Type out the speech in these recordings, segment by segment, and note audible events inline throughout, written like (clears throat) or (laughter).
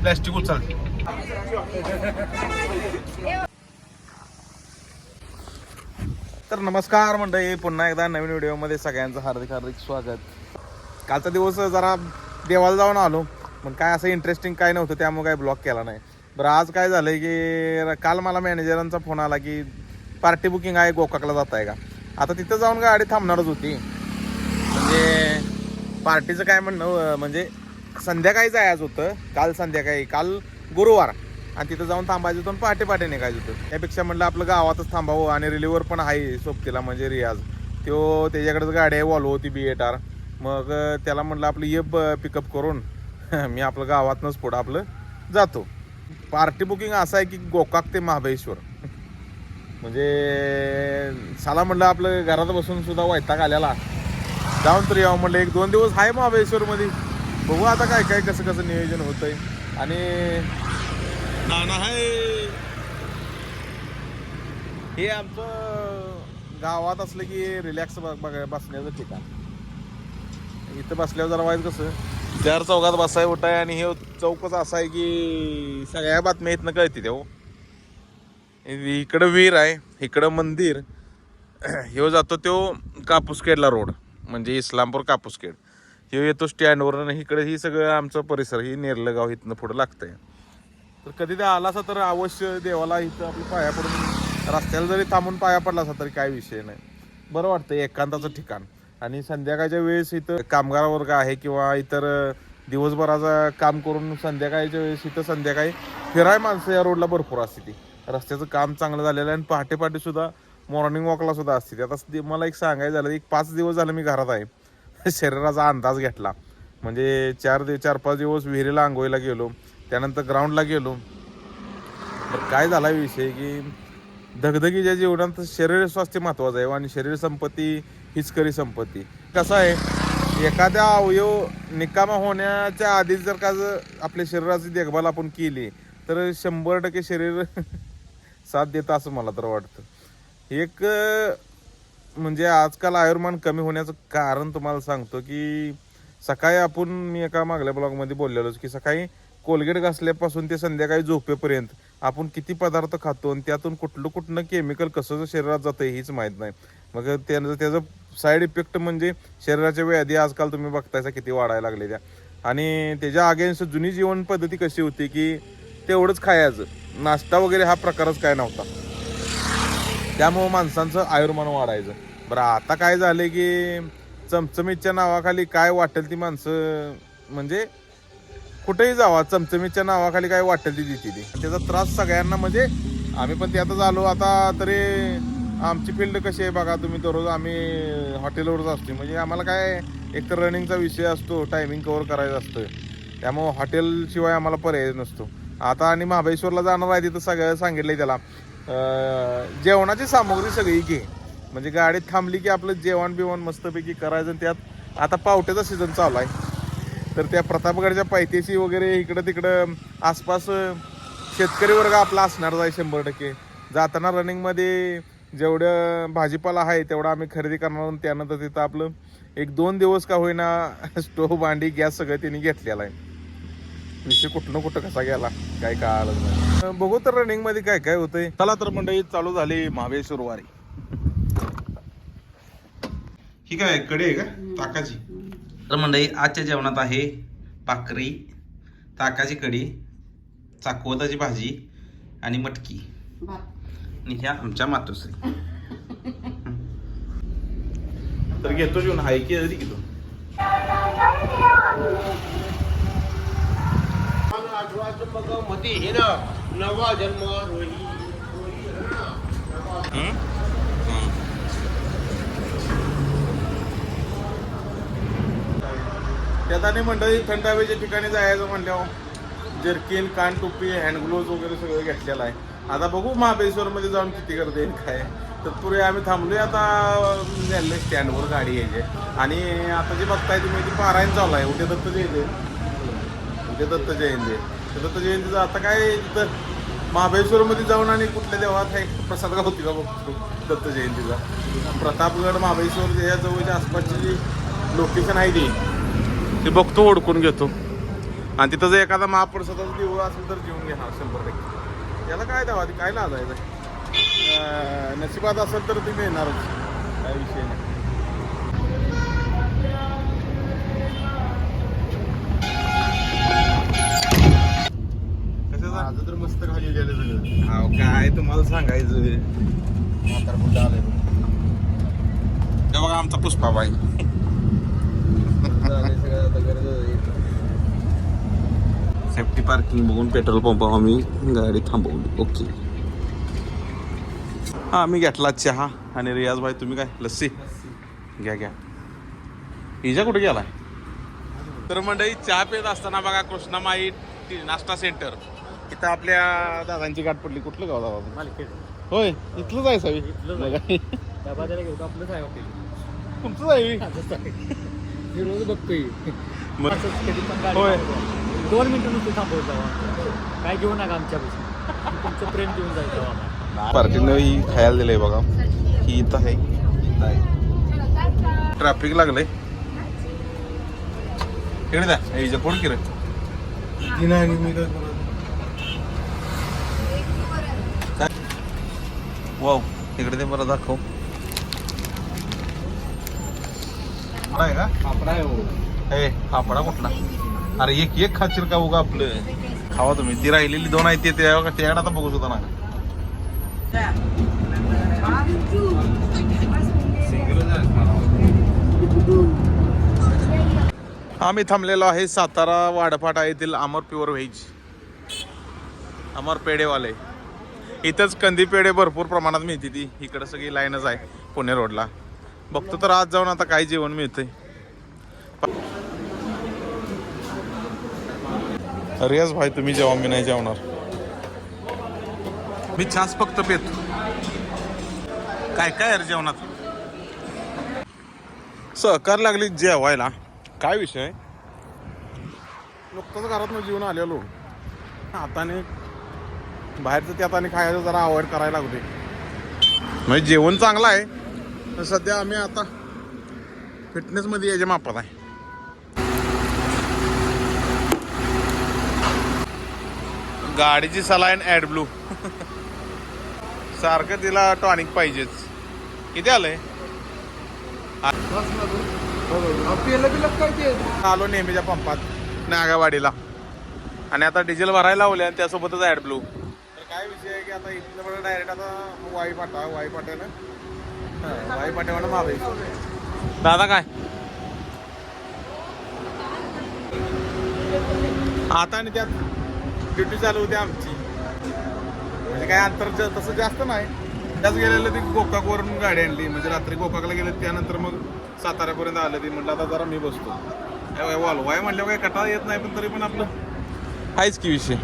Plastic उचल तर नमस्कार मंडळी पुन्हा एकदा नवीन व्हिडिओमध्ये सगळ्यांचं हार्दिक हार्दिक स्वागत. कालचा दिवस जरा देवाला जाऊन आलो पण काय असं इंटरेस्टिंग काय नव्हतं त्यामुळे काय ब्लॉक केला नाही. बरं आज काय झालंय की काल मला मॅनेजरांचा फोन आला की पार्टी बुकिंग आहे गोकाकला जात आहे का? आता तिथं जाऊन गाडी थांबणारच होती. म्हणजे पार्टीचं काय म्हणणं म्हणजे संध्याकाळी जायचं होतं. काल संध्याकाळी काल गुरुवार. आणि तिथं जाऊन थांबायचं होतं आणि पहाटे पहाटे निघायचं होतं. त्यापेक्षा म्हणलं आपलं गावातच थांबावं आणि रिलीवर पण आहे सोबतीला म्हणजे रियाज. तो त्याच्याकडेच गाडी आहे वॉल्वो होती बी एट आर मग त्याला म्हणलं आपलं ये पिकअप करून. (laughs) मी आपलं गावातनंच पुढं आपलं जातो. पार्टी बुकिंग असं आहे की गोकाक ते महाबळेश्वर. (laughs) म्हणजे साला म्हणलं आपलं घरात बसून सुद्धा वैताग आलेला. जाऊन तर यावं म्हटलं एक दोन दिवस आहे महाबळेश्वरमध्ये. बघू आता काय काय कसं कसं नियोजन होतंय. आणि नाना हे आमचं गावात असलं की रिलॅक्स बघ बसण्याचं ठिकाण. इथं बसल्यावर जरा वाईट कसं चार चौकात बसाय उठाय आणि हे चौकच असं आहे की सगळ्या बातम्या इथनं कळते हो. तेव्हा इकडं विहीर आहे इकडं मंदिर. (clears throat) ह्यो जातो तो कापूस केडला रोड. म्हणजे इस्लामपूर कापूसखेड हे येतो स्टँडवर आणि इकडे ही सगळं आमचं परिसर ही नेरलं गाव इथनं पुढं लागतंय. तर कधी ते आला असा तर अवश्य देवाला इथं आपलं पाया पडून रस्त्याला जरी थांबून पाया पडला असा तरी काय विषय नाही. बरं वाटतं एकांताचं ठिकाण. आणि संध्याकाळच्या वेळेस इथं कामगार वर्ग आहे किंवा इतर दिवसभराचा काम करून संध्याकाळच्या वेळेस इथं संध्याकाळी फिराय माणसं या रोडला भरपूर असते ती. रस्त्याचं काम चांगलं झालेलं आहे आणि पहाटे पहाटे सुद्धा मॉर्निंग वॉकला सुद्धा असते. आता मला एक सांगायचं झालं एक पाच दिवस झालं मी घरात आहे. (laughs) शरीराचा अंदाज घेतला. म्हणजे चार दिवस चार पाच दिवस विहिरीला आंघोळीला गेलो त्यानंतर ग्राउंडला गेलो. तर काय झाला विषय की धगधगीच्या जीवनात शरीर स्वास्थ्य महत्वाचं आहे आणि शरीर संपत्ती हीच खरी संपत्ती. कसं आहे एखाद्या अवयव निकामा होण्याच्या आधीच जर का जर आपल्या शरीराची देखभाल आपण केली तर शंभर टक्के शरीर (laughs) साथ देतं असं मला तर वाटतं. एक म्हणजे आजकाल आयुर्मान कमी होण्याचं कारण तुम्हाला सांगतो की सकाळी आपण मी एका मागल्या ब्लॉगमध्ये बोललेलोच की सकाळी कोलगेट घासल्यापासून ते संध्याकाळी झोपेपर्यंत आपण किती पदार्थ खातो आणि त्यातून कुठलं कुठलं केमिकल कसं शरीरात जातं हेच माहीत नाही. मग त्यानं त्याचं साईड इफेक्ट म्हणजे शरीराच्या व्याधी आजकाल तुम्ही बघतायसा किती वाढायला लागले त्या आणि त्याच्या अगेन्स्ट जुनी जीवन पद्धती कशी होती की तेवढंच खायचं. नाश्ता वगैरे हा प्रकारच काय नव्हता. त्यामुळं माणसांचं आयुर्मान वाढायचं. बरं आता काय झालं की चमचमीच्या नावाखाली काय वाटेल ती माणसं म्हणजे कुठेही जावा चमचमीच्या नावाखाली काय वाटेल ती देते ती. त्याचा त्रास सगळ्यांना म्हणजे आम्ही पण त्यातच आलो आता तरी आमची फील्ड कशी आहे बघा तुम्ही दररोज आम्ही हॉटेलवरच असतो म्हणजे आम्हाला काय एक तर रनिंगचा विषय असतो टायमिंग कवर करायचा असतो त्यामुळं हॉटेलशिवाय आम्हाला पर्याय नसतो. आता आणि महाबळेश्वरला जाणार आहे तिथं सगळं आहे त्याला. जेवणाची सामग्री सगळी घे. म्हणजे गाडीत थांबली की आपलं जेवण बिवण मस्तपैकी करायचं आणि त्यात आता पावट्याचा सीझन चालू आहे. तर त्या प्रतापगडच्या पायथ्याशी वगैरे इकडं तिकडं आसपास शेतकरी वर्ग आपला असणारच आहे शंभर टक्के. जाताना रनिंगमध्ये जेवढं भाजीपाला आहे तेवढं आम्ही खरेदी करणार त्यानंतर तिथं आपलं एक दोन दिवस का होईना (laughs) स्टोव्ह भांडी गॅस सगळं त्यांनी घेतलेला आहे. विषय कुठं कुठं कसा गेला? काय कळालं नाही बघू तर रनिंगमध्ये काय काय होतंय. चला तर मंडळी चालू झाली महाबळेश्वर वारी ही काय कडे आहे का? ताकाची. तर मंडळी आजच्या जेवणात आहे भाकरी ताकाची कढी चाकवताची भाजी आणि मटकी. आणि ह्या आमच्या मातोश्री. तर घेतो जेवण. हाय की जरी घेतो मती हे ना नवा जन्म रोही त्यात आणि मंडळी थंड हवेच्या ठिकाणी जायचं म्हणल्यावर जर्किन कान टोपी हँड ग्लोव्ह वगैरे सगळं घेतलेलं आहे. आता बघू महाबळेश्वरमध्ये जाऊन किती करते काय तर पुढे आम्ही थांबलोय आता नेलं स्टँडवर गाडी यायची. आणि आता जे बघताय तुम्ही ती पारायण चालू आहे. उद्या दत्त जयंती. उद्या दत्त जयंती. दत्त जयंतीचं आता काय तिथं महाबळेश्वरमध्ये जाऊन आणि कुठल्या देवात आहे प्रसाद का होती का बघतो दत्त जयंतीचा प्रतापगड महाबळेश्वर या जवळच्या आसपासची जी लोकेशन आहे ती. ते बघतो ओळखून घेतो. आणि तिथं जर एखादा महाप्रसादाचा देऊळ असेल तर जेवून घेणार शंभर टक्के. याला काय द्यावा काय लाजायचं? नशिबात असेल तर ती मिळणारच. काय विषय नाही. मस्त खाली गेलं सगळं. अहो, काय तुम्हाला सांगायचं म्हातार कुठं आलंय बघ. आमचा गरज आहे. सेफ्टी पार्किंग बघून पेट्रोल पंप आम्ही गाडी थांबवली. ओके हा मी घेतला चहा. आणि रियाज भाई तुम्ही काय? लस्सी? घ्या घ्या. हिजा कुठे गेलाय? तर मंडळी चहा पित असताना बघा कृष्णामाई नाश्ता सेंटर इथं आपल्या दादांची गाठ पडली. कुठलं गाव दादा मालखेड. होय इथलंच आहे सवी इथलंच आहे. बाजाराला घेऊ आपलंच आहे हॉटेल. तुमचंच आहे. मी रोज बघतोय. मग- असंच कधी पण गाडी होय. दोन मिनिटं नुसतं थांबवत जावा. काय घेऊ नका आमच्यापासून तुमचं प्रेम देऊन जायचं आम्हाला. पार्टीनं ही खायला दिलंय बघा. ही इथं आहे. इथं आहे. ट्रॅफिक लागलंय. इकडे द्या हिच्या कोण की रे ती नाही आणि मी काय करू? वाव इकडे ते बरं दाखव. आहे का? आपला आहे हो. ए फाफडा कुठला? अरे एक एक खाशील का उगा आपलं? खावा तुम्ही. ती राहिलेली दोन आहेत ते त्या आता बघू सुद्धा ना. आम्ही थांबलेलो आहे सातारा वाडफाटा येथील अमर प्युअर व्हेज. अमर पेढेवाले. इथंच कंदी पेढे भरपूर प्रमाणात मिळते ती. इकडं सगळी लाईनच आहे पुणे रोडला. बघतो तर आज जाऊन आता काय जेवण मिळतंय. रियाज भाई तुम्ही जेवा मी नाही जेवणार. मी छास फक्त पेतो. काय काय आहे जेवणात? सहकार लागली जेवायला. काय विषय? नुकतंच घरात जेवण आलेलो. हाताने बाहेरचं त्यात आणि खायचं जरा अवॉइड करायला लागते म्हणजे जेवण चांगलं आहे पण सध्या आम्ही आता फिटनेसमध्ये याच्या मापात आहे. गाडीची सलाईन ॲड ब्लू. सारखं तिला टॉनिक पाहिजेच. किती आलंय? आलो नेहमीच्या पंपात नागावाडीला. आणि आता डिझेल भरायला लावले आणि त्यासोबतच ॲड ब्लू. काय विषय आहे की आता इथलं डायरेक्ट आता वाई पाटा वाई पाट्यानं. वाई पाट्यावर मावे दादा काय? आता आणि त्यात ड्युटी चालू होती आमची. म्हणजे काय अंतर जा- तसं जास्त नाही. त्याच गेलेलं ती गोकाकवरून गाडी आणली. म्हणजे रात्री गोकाकला गेले त्यानंतर मग साताऱ्यापर्यंत आलं ती. म्हटलं आता जरा मी बसतो. वाय म्हटल्यावर काही कटाळा येत नाही पण तरी पण आपलं. आहेच की विषय.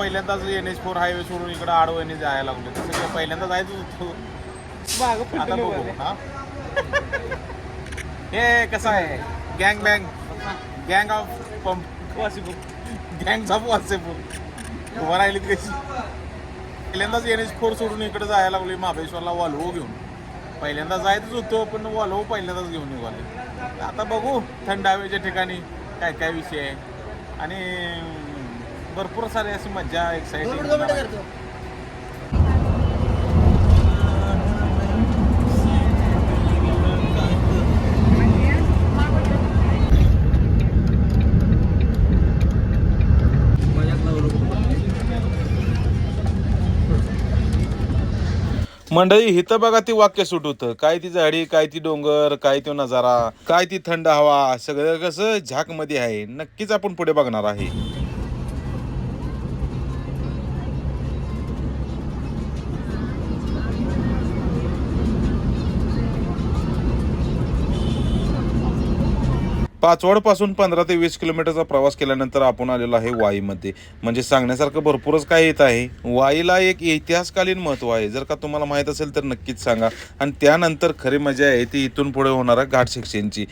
पहिल्यांदाच एन एच फोर हायवे सोडून इकडं आडवणी जायला लागलो. तसं काय पहिल्यांदा जायचं होतो. आता बघू हा? हे कसं आहे? गँग बँग गँग ऑफ पंप वासेपूर. गँग ऑफ वासेपूर. उभा राहिलीत कशी? पहिल्यांदाच एन एच फोर सोडून इकडे जायला लागली महाबळेश्वरला वालवो घेऊन. पहिल्यांदा जायचंच होतो पण वालवो पहिल्यांदाच घेऊन निघाले आता बघू थंड हवेच्या ठिकाणी काय काय विषय आहे. आणि भरपूर सारे अशी मज्जा एक्साइटिंग मंडळी इथं बघा ती वाक्य सुट होतं. काय ती झाडी काय ती डोंगर काय तो नजारा काय ती थंड हवा सगळं कसं झाकमध्ये आहे. नक्कीच आपण पुढे बघणार आहे. पाचवडपासून पंधरा ते वीस किलोमीटरचा प्रवास केल्यानंतर आपण आलेलो आहे वाईमध्ये. म्हणजे सांगण्यासारखं भरपूरच काय येत आहे. वाईला एक इतिहासकालीन महत्त्व आहे. जर का तुम्हाला माहीत असेल तर नक्कीच सांगा. आणि त्यानंतर खरी मजा आहे ती इथून पुढे होणारा घाट सेक्शनची.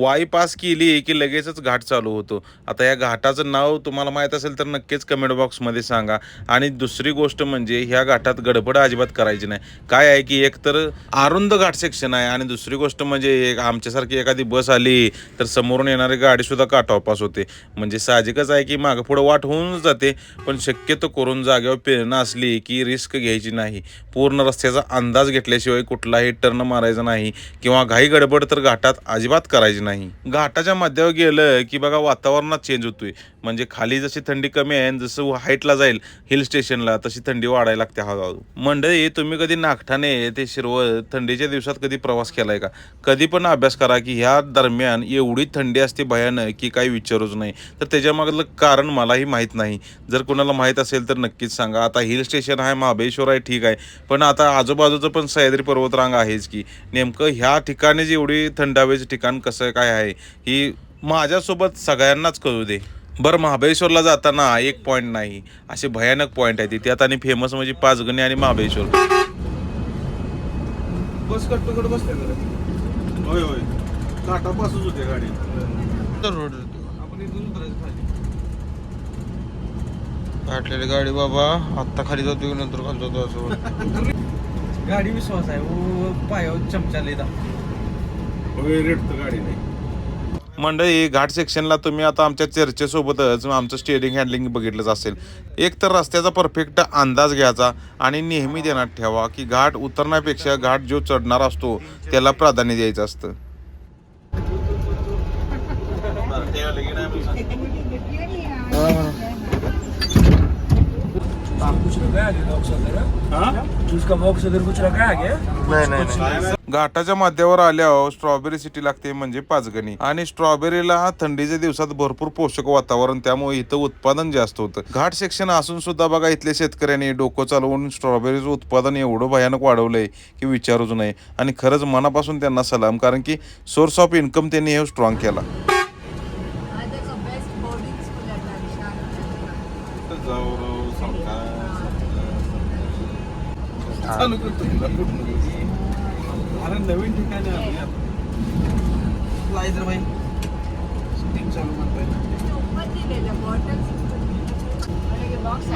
वाई पास केली की लगेचच घाट चालू होतो. आता या घाटाचं नाव तुम्हाला माहीत असेल तर नक्कीच कमेंट बॉक्समध्ये सांगा. आणि दुसरी गोष्ट म्हणजे ह्या घाटात गडबड अजिबात करायची नाही. काय आहे की एक तर अरुंद घाट सेक्शन आहे आणि दुसरी गोष्ट म्हणजे एक आमच्यासारखी एखादी बस आली तर समोरून येणारी गाडीसुद्धा सुद्धा होते. म्हणजे साहजिकच आहे की मागं पुढं वाट होऊन जाते पण शक्यतो करून जागेवर प्रेरणा असली की रिस्क घ्यायची नाही. पूर्ण रस्त्याचा अंदाज घेतल्याशिवाय कुठलाही टर्न मारायचा नाही किंवा घाई गडबड तर घाटात अजिबात करायची नाही. नाही. घाटाच्या मध्यावर गेलं की बघा वातावरणात चेंज होतोय. म्हणजे खाली जशी थंडी कमी आहे आणि जसं हाईटला जाईल हिल स्टेशनला तशी थंडी वाढायला लागते हळूहळू मंडळी तुम्ही कधी नागठाणे ते शिरवळ थंडीच्या दिवसात कधी प्रवास केलाय का? कधी पण अभ्यास करा की ह्या दरम्यान एवढी थंडी असते भयानक की काही विचारूच नाही. तर त्याच्यामागलं कारण मलाही माहीत नाही. जर कोणाला माहीत असेल तर नक्कीच सांगा. आता हिल स्टेशन आहे महाबळेश्वर आहे ठीक आहे. पण आता आजूबाजूचं पण सह्याद्री पर्वतरांग आहेच की. नेमकं ह्या ठिकाणी जी एवढी थंड हवेचं ठिकाण कसं काय आहे ही माझ्यासोबत सगळ्यांनाच कळू दे. बरं महाबळेश्वरला जाताना एक पॉईंट नाही. असे भयानक पॉईंट आहे त्यात आणि फेमस म्हणजे पाचगणी आणि महाबळेश्वर. बस कट्टूकडे बसते होय होय. घाटापासूनच होते गाडी. रोड आपण इथून उतरायचं खाली. काढलेली गाडी बाबा आत्ता खाली जातो नंतर खाली जातो असं गाडी विश्वास आहे. ओ पायावर चमचा लिहिला गाडी नाही मंडळी घाट सेक्शनला तुम्ही आता आमच्या चर्चेसोबतच आमचं स्टेरिंग हँडलिंग बघितलंच असेल. एक तर रस्त्याचा परफेक्ट अंदाज घ्यायचा आणि नेहमी ध्यानात ठेवा की घाट उतरण्यापेक्षा घाट जो चढणार असतो त्याला प्राधान्य द्यायचं असतं कुछ लगा आगे बॉक्स वगैरह उसका बॉक्स कुछ नाही नाही नाही. घाटाच्या मध्यावर आल्यावर स्ट्रॉबेरी सिटी लागते म्हणजे पाचगणी. आणि स्ट्रॉबेरीला थंडीच्या दिवसात भरपूर पोषक वातावरण त्यामुळे इथं उत्पादन जास्त होतं. घाट सेक्शन असून सुद्धा बघा इथल्या शेतकऱ्यांनी डोकं चालवून स्ट्रॉबेरीचं उत्पादन एवढं भयानक वाढवलंय की विचारूच नाही आणि खरंच मनापासून त्यांना सलाम कारण की सोर्स ऑफ इन्कम त्यांनी हे स्ट्रॉंग केला. अरे नवीन ठिकाणी आली. लायझर भाई शूटिंग चालू म्हणताय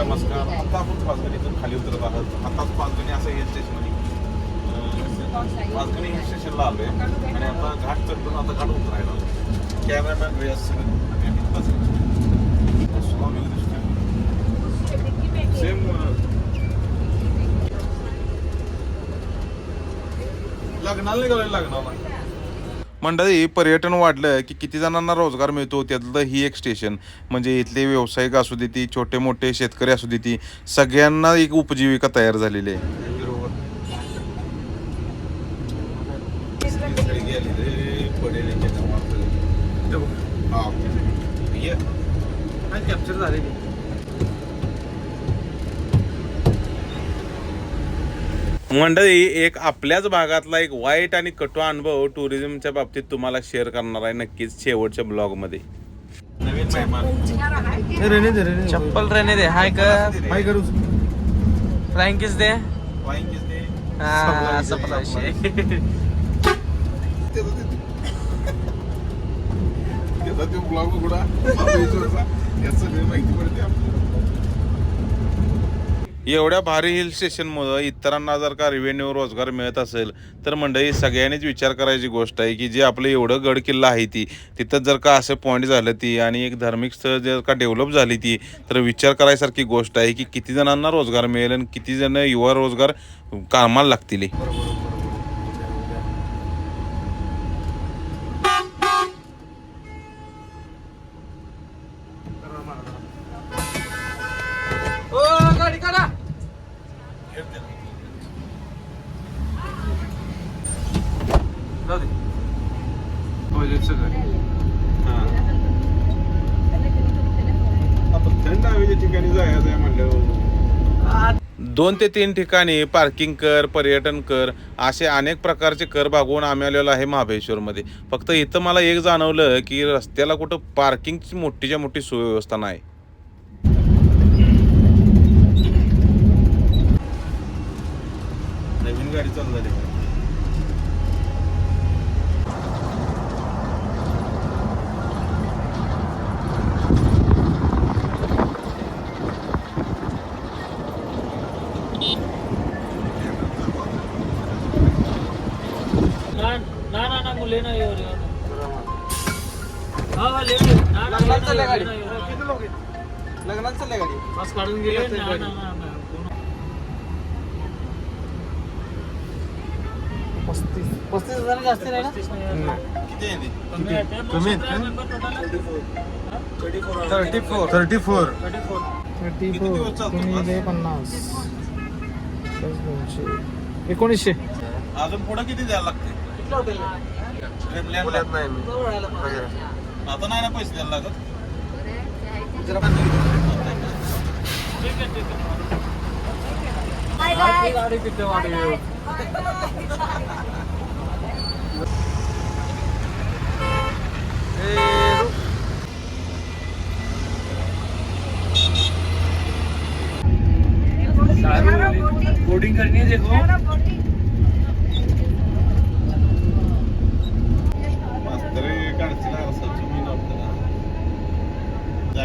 नमस्कार. आता आपण पाचगणीतून खाली उतरत आहोत. आताच पाचगणी असं हिल स्टेशन पाचगणी हिल स्टेशनला आलोय. आणि आता घाट चढून आता घाट उतरायला. कॅमेरामॅन रियाज सेम लग्नाला निघालोय लग्नाला मंडळी पर्यटन वाढलं की किती जणांना रोजगार मिळतो? त्यातलं ही एक स्टेशन म्हणजे इथले व्यावसायिक असू दे ती छोटे मोठे शेतकरी असू दे ती सगळ्यांना एक उपजीविका तयार झालेली आहे. कॅप्चर झाले मंडळी एक आपल्याच भागातला एक वाईट आणि कटू अनुभव टुरिझमच्या बाबतीत तुम्हाला शेअर करणार आहे नक्कीच शेवटच्या ब्लॉगमध्ये नवीन मेहमान. रेने दे रेने चप्पल दे. हाय कर. हाय करू. फ्लाइंग किस दे? हाँ (laughs) तो ब्लॉग उघडा. माहिती पडते आपल्याला. एवढ्या भारी हिल स्टेशनमुळं इतरांना जर का रेव्हेन्यू रोजगार मिळत असेल तर मंडळी सगळ्यांनीच विचार करायची गोष्ट आहे की जे आपलं एवढं गड किल्ला आहे ती तिथं जर का असं पॉईंट झालं ती आणि एक धार्मिक स्थळ जर का डेव्हलप झाली ती तर विचार करायसारखी गोष्ट आहे की किती जणांना रोजगार मिळेल आणि किती जण युवा रोजगार कामाला लागतील ओ गाडी काढा जाऊ दे टॉयलेट सगळं आपण थंड हवेच्या ठिकाणी जायचं आहे म्हणल्यावर दोन ते तीन ठिकाणी पार्किंग कर पर्यटन कर असे अनेक प्रकारचे कर भागवून आम्ही आलेलो आहे महाबळेश्वरमध्ये. फक्त इथं मला एक जाणवलं की रस्त्याला कुठं पार्किंगची मोठीच्या मोठी सुव्यवस्था नाही. नवीन गाडी चालू झाली. लग्नाला चालल्या गाडी. किती लोक आहेत? लग्नाला चालल्या गाडी? काढून गेले पस्तीस पस्तीस हजार जास्त नाही ना किती thirty four. Thirty four. Thirty तुम्ही पन्नास. एकोणीसशे. अजून पुढे किती द्यायला लागते? ड्रीमलँडला? आता नाही ना पैसे द्यायला लागत? bye. गाडी किती वाढली. बोर्डिंग करनी है देखो म्हातारे काढतील असं तुम्ही नव्हतं ना. झाली हा, एकच bag आहे, एकच bag आहे. एक किलोमीटर असं आधा घंटा लागेल ते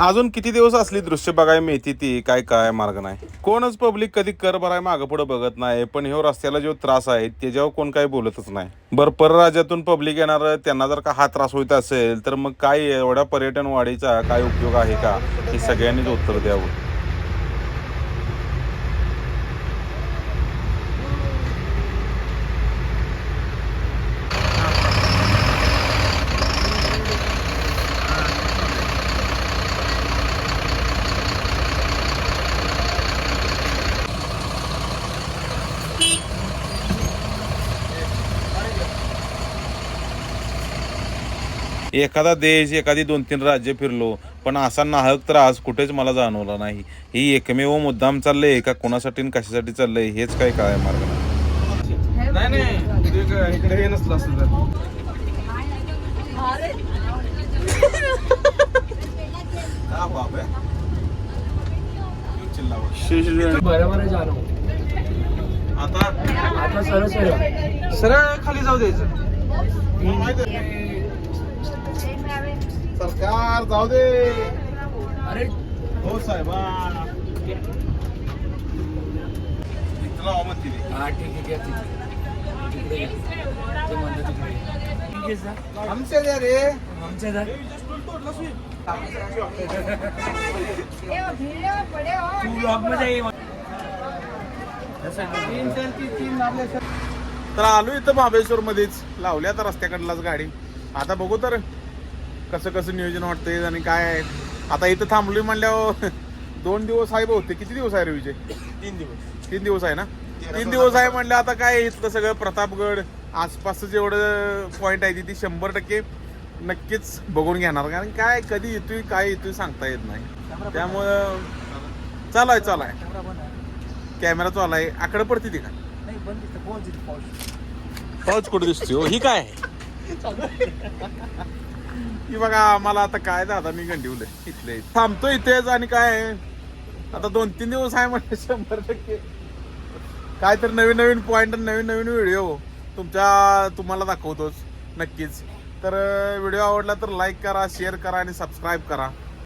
अजून किती दिवस असली दृश्य बघायला मिळते ती? काय काय मार्ग नाही. कोणच पब्लिक कधी कर भराय मागं पुढे बघत नाही. पण ह्यो रस्त्याला जो त्रास आहे त्याच्यावर कोण काही बोलतच नाही. बरं परराज्यातून पब्लिक येणार त्यांना जर का हा त्रास होत असेल तर मग काय एवढ्या पर्यटन वाढीचा काय उपयोग आहे का? हे सगळ्यांनीच उत्तर द्यावं. एखादा देश एखादी दोन तीन राज्य फिरलो पण असा नाहक त्रास कुठेच मला जाणवला नाही. ही एकमेव मुद्दाम चाललंय का कोणासाठी आणि कशासाठी चाललंय हेच काय काय मार्ग आता? आता सरळ सरळ. सरळ खाली जाऊ द्यायचं. सरकार जाऊ दे अरे हो साहेबा. हा ठीक आहे घ्या तिकडे. ते तिकडे. आमच्या द्या रे आमच्या. तू ये. तर आलो इथं महाबळेश्वर मध्येच लावल्या आता रस्त्याकडलाच गाडी आता बघू तर कसं कसं नियोजन वाटतंय आणि काय आहे? आता इथं थांबलोय म्हणल्यावर (laughs) दोन दिवस आहे बहुतेक. किती दिवस आहे रे विजय? तीन दिवस. तीन दिवस आहे ना? तीन दिवस आहे म्हणलं आता काय इथलं सगळं प्रतापगड आसपासचं जेवढं पॉईंट आहे ती शंभर टक्के नक्कीच बघून घेणार. कारण काय कधी येतोय काय येतोय सांगता येत नाही. त्यामुळं चालाय चालाय कॅमेरा चालाय आकडे पडते ती का पाऊच कुठे दिसते हो ही काय? की बघा आम्हाला आता काय दादा मी गंडिवलं इथले थांबतो इथेच आणि काय? आता दोन तीन दिवस आहे म्हणजे शंभर टक्के. काय तर नवीन नवीन पॉईंट नवीन नवीन व्हिडिओ तुमच्या तुम्हाला दाखवतोच नक्कीच. तर व्हिडिओ आवडला तर लाईक करा शेअर करा आणि सबस्क्राईब करा.